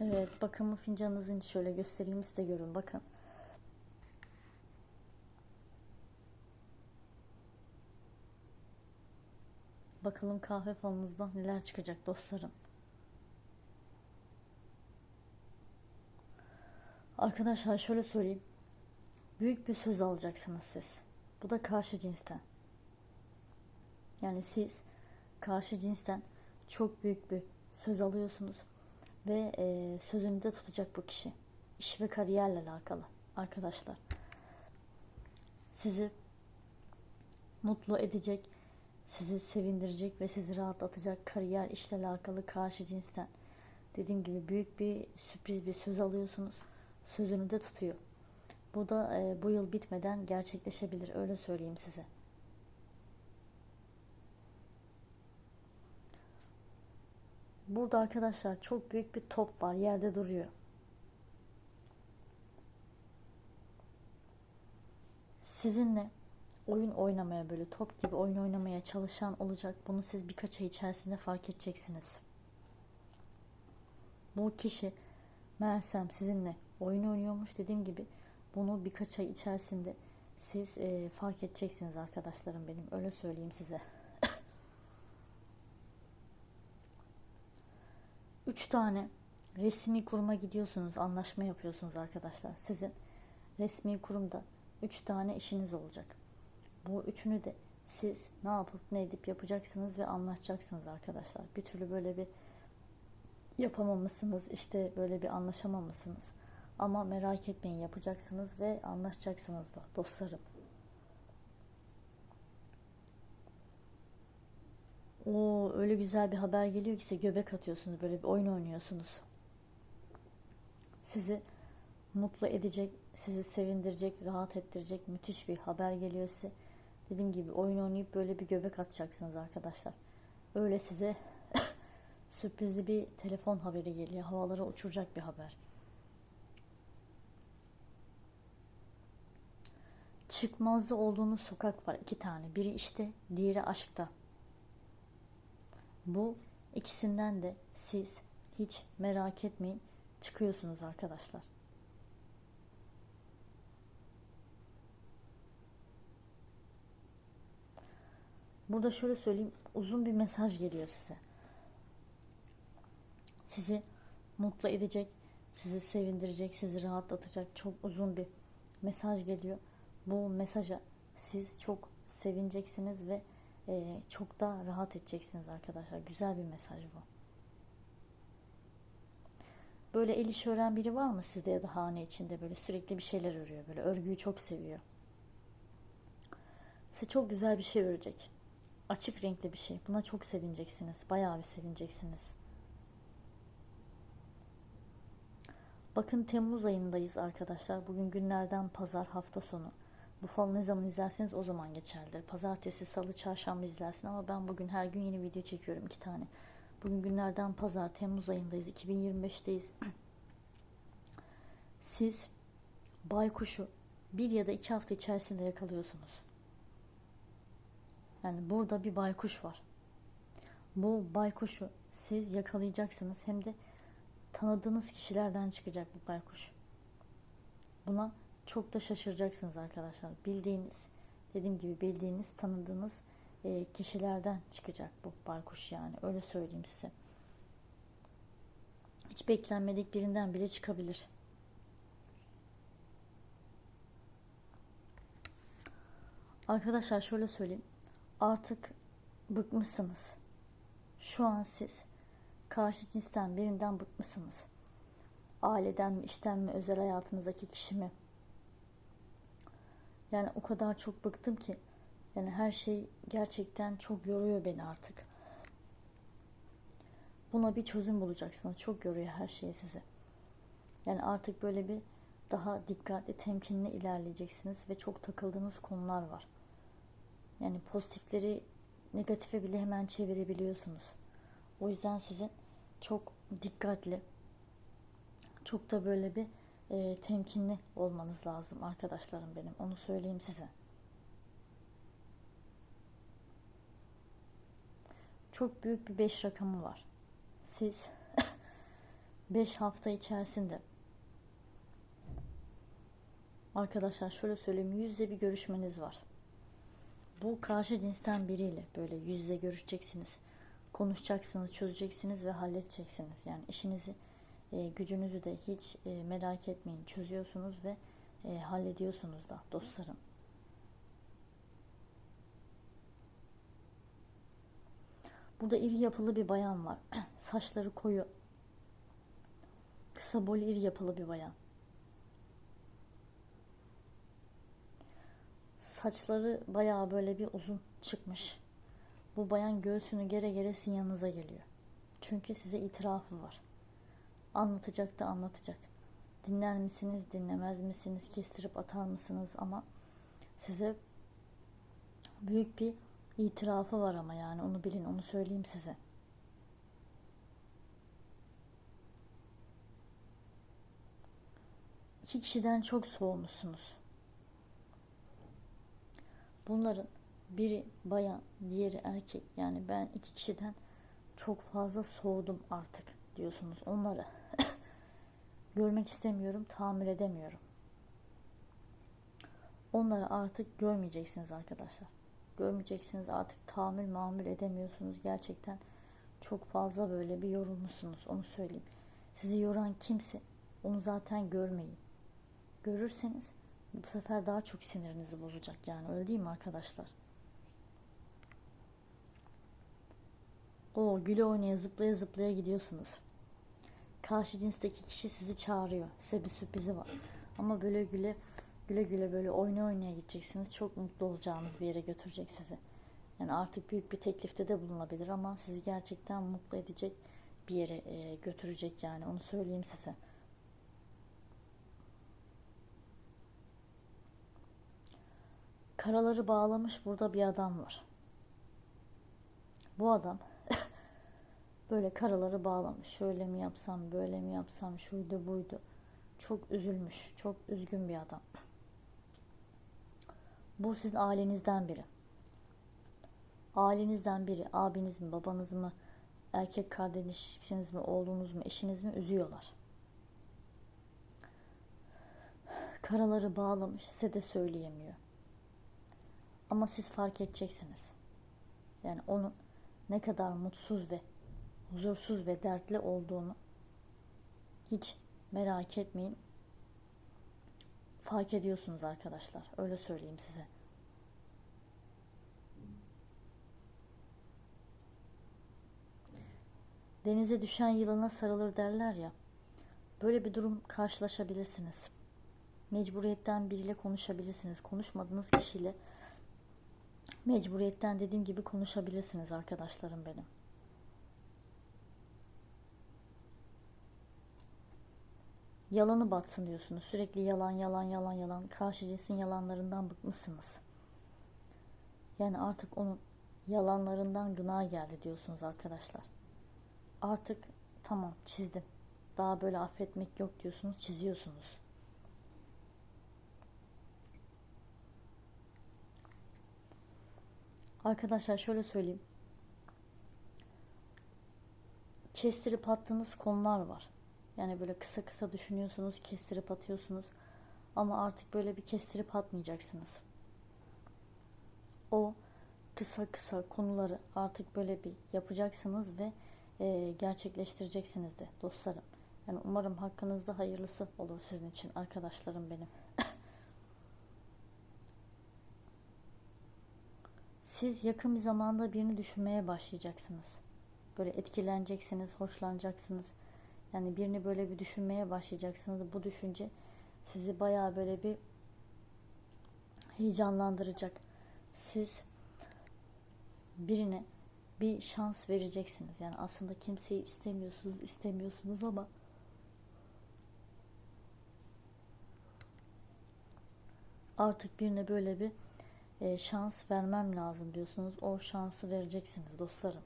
Evet bakımı fincanınızın şöyle göstereyim size görün bakın. Bakalım kahve falınızda neler çıkacak dostlarım. Arkadaşlar şöyle söyleyeyim. Büyük bir söz alacaksınız siz. Bu da karşı cinsten. Yani siz karşı cinsten çok büyük bir söz alıyorsunuz ve e, sözünü de tutacak bu kişi. İş ve kariyerle alakalı arkadaşlar. Sizi mutlu edecek, sizi sevindirecek ve sizi rahatlatacak kariyer işle alakalı karşı cinsten. Dediğim gibi büyük bir sürpriz bir söz alıyorsunuz. Sözünü de tutuyor. Bu da e, bu yıl bitmeden gerçekleşebilir öyle söyleyeyim size. Burada arkadaşlar çok büyük bir top var yerde duruyor. Sizinle oyun oynamaya böyle top gibi oyun oynamaya çalışan olacak. Bunu siz birkaç ay içerisinde fark edeceksiniz. Bu kişi meğersem sizinle oyun oynuyormuş dediğim gibi bunu birkaç ay içerisinde siz e, fark edeceksiniz arkadaşlarım benim öyle söyleyeyim size. Üç tane resmi kuruma gidiyorsunuz, anlaşma yapıyorsunuz arkadaşlar. Sizin resmi kurumda üç tane işiniz olacak. Bu üçünü de siz ne yapıp ne edip yapacaksınız ve anlaşacaksınız arkadaşlar. Bir türlü böyle bir yapamamışsınız, işte böyle bir anlaşamamışsınız. Ama merak etmeyin yapacaksınız ve anlaşacaksınız da dostlarım. O öyle güzel bir haber geliyor ki size göbek atıyorsunuz böyle bir oyun oynuyorsunuz. Sizi mutlu edecek, sizi sevindirecek, rahat ettirecek müthiş bir haber geliyor size. Dediğim gibi oyun oynayıp böyle bir göbek atacaksınız arkadaşlar. Öyle size sürprizli bir telefon haberi geliyor. Havalara uçuracak bir haber. Çıkmazda olduğunuz sokak var iki tane. Biri işte, diğeri aşkta. Bu ikisinden de siz hiç merak etmeyin çıkıyorsunuz arkadaşlar. Burada şöyle söyleyeyim uzun bir mesaj geliyor size. Sizi mutlu edecek, sizi sevindirecek, sizi rahatlatacak çok uzun bir mesaj geliyor. Bu mesaja siz çok sevineceksiniz ve e, çok daha rahat edeceksiniz arkadaşlar. Güzel bir mesaj bu. Böyle el işi öğren biri var mı sizde ya da hane içinde böyle sürekli bir şeyler örüyor. Böyle örgüyü çok seviyor. Size çok güzel bir şey örecek. Açık renkli bir şey. Buna çok sevineceksiniz. Bayağı bir sevineceksiniz. Bakın Temmuz ayındayız arkadaşlar. Bugün günlerden pazar hafta sonu. Bu falı ne zaman izlerseniz o zaman geçerlidir. Pazartesi, salı, çarşamba izlersin ama ben bugün her gün yeni video çekiyorum iki tane. Bugün günlerden pazar, Temmuz ayındayız, 2025'teyiz. Siz baykuşu bir ya da iki hafta içerisinde yakalıyorsunuz. Yani burada bir baykuş var. Bu baykuşu siz yakalayacaksınız. Hem de tanıdığınız kişilerden çıkacak bu baykuş. Buna çok da şaşıracaksınız arkadaşlar. Bildiğiniz, dediğim gibi bildiğiniz, tanıdığınız e, kişilerden çıkacak bu baykuş yani. Öyle söyleyeyim size. Hiç beklenmedik birinden bile çıkabilir. Arkadaşlar şöyle söyleyeyim. Artık bıkmışsınız. Şu an siz karşı cinsten birinden bıkmışsınız. Aileden mi, işten mi, özel hayatınızdaki kişi mi? Yani o kadar çok bıktım ki yani her şey gerçekten çok yoruyor beni artık. Buna bir çözüm bulacaksınız. Çok yoruyor her şey sizi. Yani artık böyle bir daha dikkatli, temkinli ilerleyeceksiniz ve çok takıldığınız konular var. Yani pozitifleri negatife bile hemen çevirebiliyorsunuz. O yüzden sizin çok dikkatli, çok da böyle bir e, temkinli olmanız lazım arkadaşlarım benim. Onu söyleyeyim size. Çok büyük bir 5 rakamı var. Siz 5 hafta içerisinde arkadaşlar şöyle söyleyeyim yüzde bir görüşmeniz var. Bu karşı cinsten biriyle böyle yüz yüze görüşeceksiniz. Konuşacaksınız, çözeceksiniz ve halledeceksiniz. Yani işinizi, e, gücünüzü de hiç e, merak etmeyin. Çözüyorsunuz ve e, hallediyorsunuz da dostlarım. Burada iri yapılı bir bayan var. Saçları koyu. Kısa boylu iri yapılı bir bayan. Saçları bayağı böyle bir uzun çıkmış. Bu bayan göğsünü gere gere sizin yanınıza geliyor. Çünkü size itirafı var. Anlatacak da anlatacak. Dinler misiniz, dinlemez misiniz, kestirip atar mısınız ama size büyük bir itirafı var ama yani onu bilin, onu söyleyeyim size. İki kişiden çok soğumuşsunuz. Bunların biri bayan, diğeri erkek. Yani ben iki kişiden çok fazla soğudum artık diyorsunuz onları. Görmek istemiyorum, tahammül edemiyorum. Onları artık görmeyeceksiniz arkadaşlar. Görmeyeceksiniz artık tahammül mamül edemiyorsunuz. Gerçekten çok fazla böyle bir yorulmuşsunuz onu söyleyeyim. Sizi yoran kimse onu zaten görmeyin. Görürseniz bu sefer daha çok sinirinizi bozacak yani öyle değil mi arkadaşlar? O güle oynaya zıplaya zıplaya gidiyorsunuz. Karşı cinsteki kişi sizi çağırıyor. Size bir sürprizi var. Ama böyle güle güle güle böyle oynaya oynaya gideceksiniz. Çok mutlu olacağınız bir yere götürecek sizi. Yani artık büyük bir teklifte de bulunabilir ama sizi gerçekten mutlu edecek bir yere e, götürecek yani onu söyleyeyim size. Karaları bağlamış burada bir adam var. Bu adam böyle karaları bağlamış. Şöyle mi yapsam, böyle mi yapsam, şuydu buydu. Çok üzülmüş, çok üzgün bir adam. Bu sizin ailenizden biri. Ailenizden biri, abiniz mi, babanız mı, erkek kardeşiniz mi, oğlunuz mu, eşiniz mi üzüyorlar. Karaları bağlamış, size de söyleyemiyor. Ama siz fark edeceksiniz. Yani onun ne kadar mutsuz ve huzursuz ve dertli olduğunu hiç merak etmeyin. Fark ediyorsunuz arkadaşlar. Öyle söyleyeyim size. Denize düşen yılana sarılır derler ya. Böyle bir durum karşılaşabilirsiniz. Mecburiyetten biriyle konuşabilirsiniz. Konuşmadığınız kişiyle mecburiyetten dediğim gibi konuşabilirsiniz arkadaşlarım benim. Yalanı batsın diyorsunuz. Sürekli yalan yalan yalan yalan. Karşı cinsin yalanlarından bıkmışsınız. Yani artık onun yalanlarından gına geldi diyorsunuz arkadaşlar. Artık tamam çizdim. Daha böyle affetmek yok diyorsunuz, çiziyorsunuz. Arkadaşlar şöyle söyleyeyim. Kestirip attığınız konular var. Yani böyle kısa kısa düşünüyorsunuz, kestirip atıyorsunuz. Ama artık böyle bir kestirip atmayacaksınız. O kısa kısa konuları artık böyle bir yapacaksınız ve e, gerçekleştireceksiniz de dostlarım. Yani umarım hakkınızda hayırlısı olur sizin için arkadaşlarım benim. Siz yakın bir zamanda birini düşünmeye başlayacaksınız. Böyle etkileneceksiniz, hoşlanacaksınız. Yani birini böyle bir düşünmeye başlayacaksınız. Bu düşünce sizi bayağı böyle bir heyecanlandıracak. Siz birine bir şans vereceksiniz. Yani aslında kimseyi istemiyorsunuz, istemiyorsunuz ama artık birine böyle bir e, şans vermem lazım diyorsunuz. O şansı vereceksiniz dostlarım.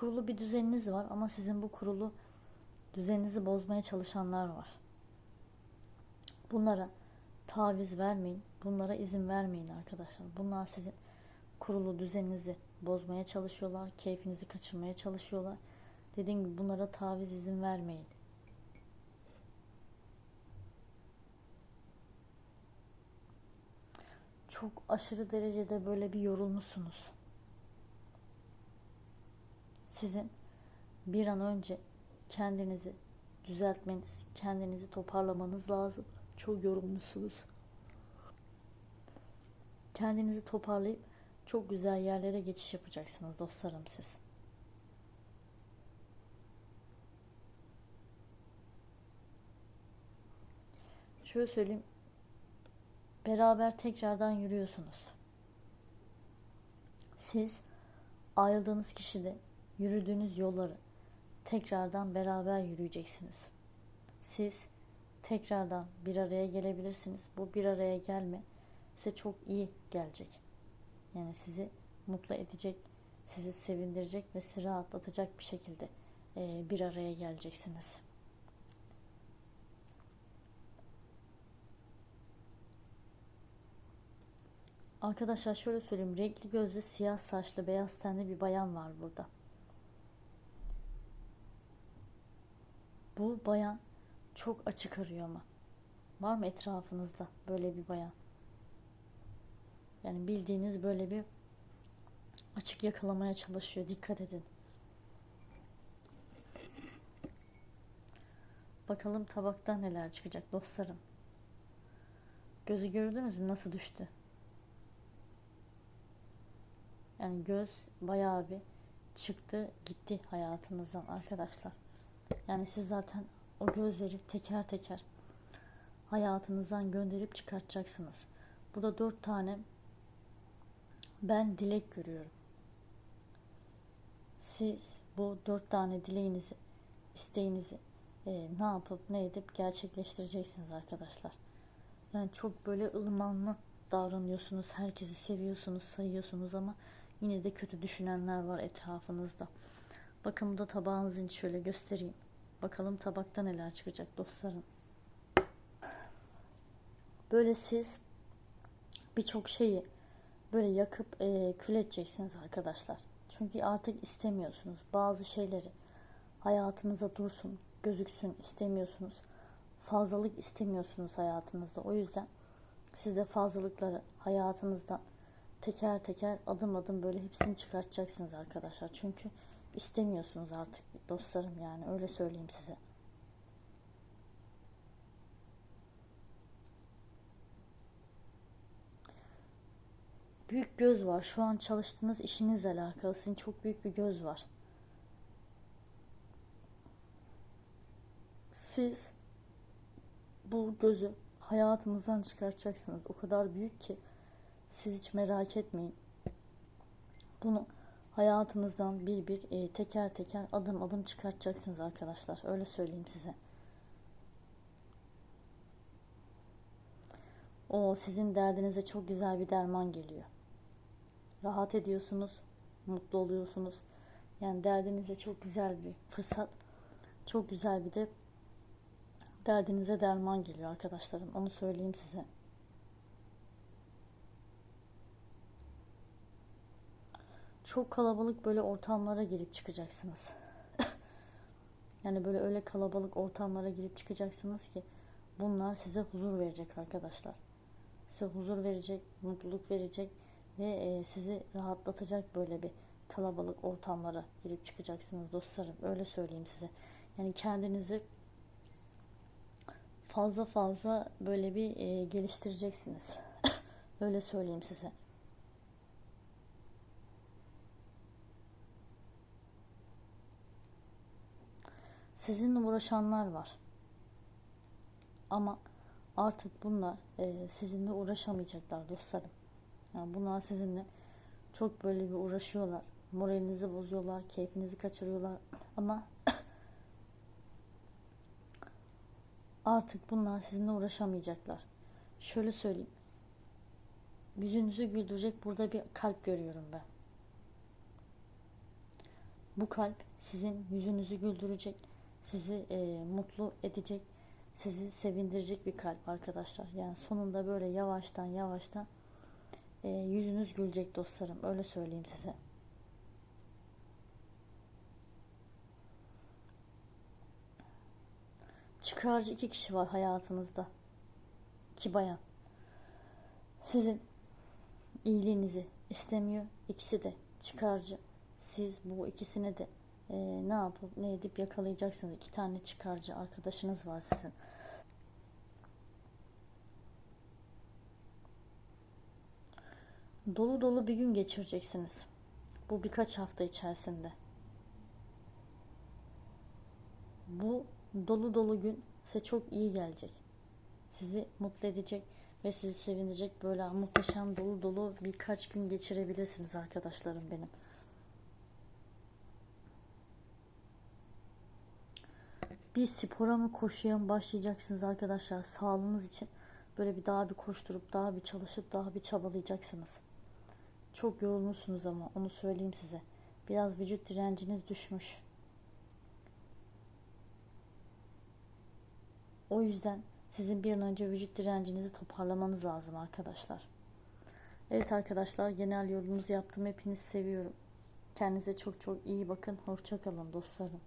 Kurulu bir düzeniniz var ama sizin bu kurulu düzeninizi bozmaya çalışanlar var. Bunlara taviz vermeyin. Bunlara izin vermeyin arkadaşlar. Bunlar sizin kurulu düzeninizi bozmaya çalışıyorlar. Keyfinizi kaçırmaya çalışıyorlar. Dediğim gibi bunlara taviz izin vermeyin. Çok aşırı derecede böyle bir yorulmuşsunuz. Sizin bir an önce kendinizi düzeltmeniz, kendinizi toparlamanız lazım. Çok yorulmuşsunuz. Kendinizi toparlayıp çok güzel yerlere geçiş yapacaksınız dostlarım siz. Şöyle söyleyeyim. Beraber tekrardan yürüyorsunuz. Siz ayrıldığınız kişide yürüdüğünüz yolları tekrardan beraber yürüyeceksiniz. Siz tekrardan bir araya gelebilirsiniz. Bu bir araya gelme size çok iyi gelecek. Yani sizi mutlu edecek, sizi sevindirecek ve sizi rahatlatacak bir şekilde bir araya geleceksiniz. Arkadaşlar şöyle söyleyeyim. Renkli gözlü, siyah saçlı, beyaz tenli bir bayan var burada. Bu bayan çok açık arıyor ama. Var mı etrafınızda böyle bir bayan? Yani bildiğiniz böyle bir açık yakalamaya çalışıyor. Dikkat edin. Bakalım tabakta neler çıkacak dostlarım. Gözü gördünüz mü nasıl düştü? Yani göz bayağı bir çıktı gitti hayatınızdan arkadaşlar. Yani siz zaten o gözleri teker teker hayatınızdan gönderip çıkartacaksınız. Burada dört tane ben dilek görüyorum. Siz bu dört tane dileğinizi, isteğinizi e, ne yapıp ne edip gerçekleştireceksiniz arkadaşlar. Yani çok böyle ılımanlı davranıyorsunuz, herkesi seviyorsunuz, sayıyorsunuz ama yine de kötü düşünenler var etrafınızda. Bakın burada tabağınızın şöyle göstereyim. Bakalım tabakta neler çıkacak dostlarım. Böyle siz birçok şeyi böyle yakıp e, kül edeceksiniz arkadaşlar. Çünkü artık istemiyorsunuz. Bazı şeyleri hayatınıza dursun, gözüksün istemiyorsunuz. Fazlalık istemiyorsunuz hayatınızda. O yüzden siz de fazlalıkları hayatınızdan teker teker adım adım böyle hepsini çıkartacaksınız arkadaşlar. Çünkü istemiyorsunuz artık dostlarım yani öyle söyleyeyim size. Büyük göz var. Şu an çalıştığınız işinizle alakalı sizin çok büyük bir göz var. Siz bu gözü hayatınızdan çıkartacaksınız. O kadar büyük ki siz hiç merak etmeyin. Bunu hayatınızdan bir bir e, teker teker adım adım çıkartacaksınız arkadaşlar. Öyle söyleyeyim size. O sizin derdinize çok güzel bir derman geliyor. Rahat ediyorsunuz, mutlu oluyorsunuz. Yani derdinize çok güzel bir fırsat. Çok güzel bir de derdinize derman geliyor arkadaşlarım. Onu söyleyeyim size. Çok kalabalık böyle ortamlara girip çıkacaksınız. yani böyle öyle kalabalık ortamlara girip çıkacaksınız ki bunlar size huzur verecek arkadaşlar. Size huzur verecek, mutluluk verecek ve e, sizi rahatlatacak böyle bir kalabalık ortamlara girip çıkacaksınız dostlarım. Öyle söyleyeyim size. Yani kendinizi fazla fazla böyle bir e, geliştireceksiniz. Öyle söyleyeyim size. Sizinle uğraşanlar var. Ama Artık bunlar e, sizinle uğraşamayacaklar dostlarım. Yani bunlar sizinle çok böyle bir uğraşıyorlar. Moralinizi bozuyorlar, keyfinizi kaçırıyorlar. Ama artık bunlar sizinle uğraşamayacaklar. Şöyle söyleyeyim. Yüzünüzü güldürecek burada bir kalp görüyorum ben. Bu kalp sizin yüzünüzü güldürecek, sizi e, mutlu edecek, sizi sevindirecek bir kalp arkadaşlar. Yani sonunda böyle yavaştan yavaştan e, yüzünüz gülecek dostlarım. Öyle söyleyeyim size. Çıkarcı iki kişi var hayatınızda. İki bayan. Sizin iyiliğinizi istemiyor. İkisi de çıkarcı. Siz bu ikisini de e, ne yapıp ne edip yakalayacaksınız. İki tane çıkarcı arkadaşınız var sizin. Dolu dolu bir gün geçireceksiniz. Bu birkaç hafta içerisinde. Bu dolu dolu gün size çok iyi gelecek. Sizi mutlu edecek ve sizi sevinecek böyle muhteşem dolu dolu birkaç gün geçirebilirsiniz arkadaşlarım benim. Bir spora mı koşuya mı başlayacaksınız arkadaşlar sağlığınız için böyle bir daha bir koşturup daha bir çalışıp daha bir çabalayacaksınız. Çok yorulmuşsunuz ama onu söyleyeyim size. Biraz vücut direnciniz düşmüş. O yüzden sizin bir an önce vücut direncinizi toparlamanız lazım arkadaşlar. Evet arkadaşlar genel yorumunuzu yaptım. Hepinizi seviyorum. Kendinize çok çok iyi bakın. Hoşçakalın dostlarım.